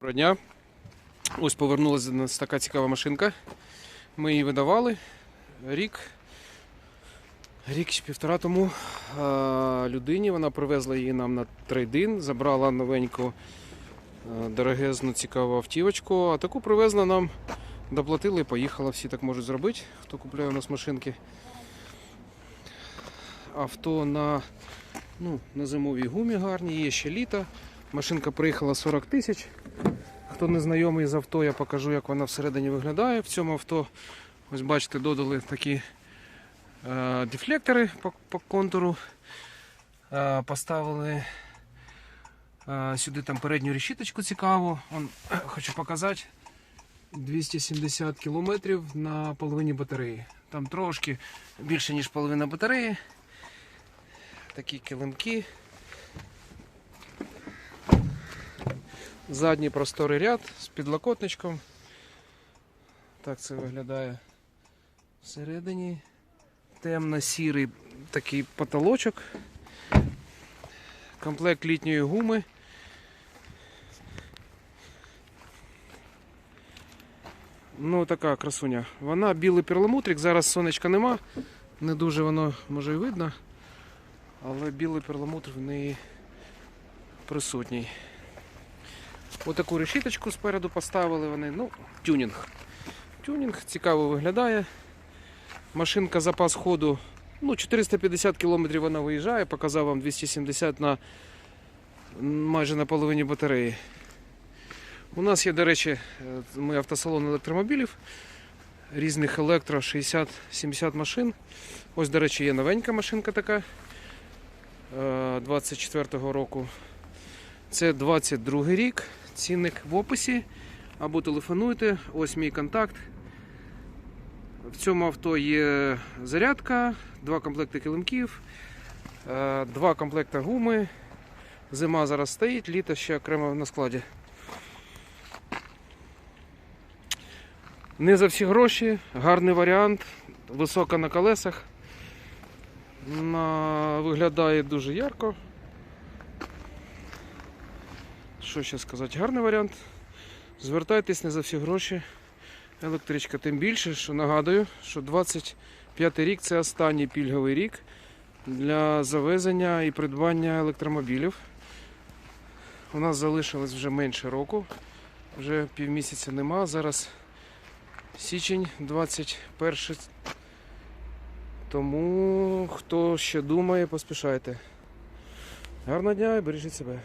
Доброго дня. Ось повернулася до нас така цікава машинка. Ми її видавали рік. Рік чи півтора тому людині вона привезла її нам на трейдин, забрала новеньку дорогезну цікаву автівочку, а таку привезла нам, доплатили і поїхала. Всі так можуть зробити, хто купляє у нас машинки. Авто на, ну, на зимовій гумі гарні, є ще літо. Машинка приїхала 40 тисяч. Хто не знайомий з авто, я покажу, як вона всередині виглядає. В цьому авто, ось бачите, додали такі е, дефлектори по, по контуру. Е, поставили е, сюди там передню решіточку цікаву. Он, хочу показати. 270 кілометрів на половині батареї. Там трошки більше, ніж половина батареї. Такі килимки. Задній просторий ряд з підлокотничком. Так це виглядає всередині. Темно-сірий такий потолочок. Комплект літньої гуми. Ну, така красуня. Вона білий перламутрик, зараз сонечка нема, не дуже воно може і видно, але білий перламутр в неї присутній. Отаку решіточку спереду поставили вони. Ну, тюнінг. Тюнінг цікаво виглядає. Машинка запас ходу. Ну, 450 км вона виїжджає, показав вам 270 на майже на половині батареї. У нас є, до речі, е, ми автосалон електромобілів. Різних електро 60-70 машин. Ось, до речі, є новенька машинка така е, 24-го року. Це 22 рік. Цінник в описі. Або телефонуйте. Ось мій контакт. В цьому авто є зарядка, два комплекти килимків, е, два комплекти гуми. Зима зараз стоїть, літо ще окремо на складі. Не за всі гроші, гарний варіант, висока на колесах. Виглядає дуже ярко. Що ще сказати? Гарний варіант. Звертайтесь не за всі гроші. Електричка тим більше, що нагадую, що 25 рік це останній пільговий рік для завезення і придбання електромобілів. У нас залишилось вже менше року, вже півмісяця нема. Зараз січень 21. Тому хто ще думає, поспішайте. Гарного дня і бережіть себе.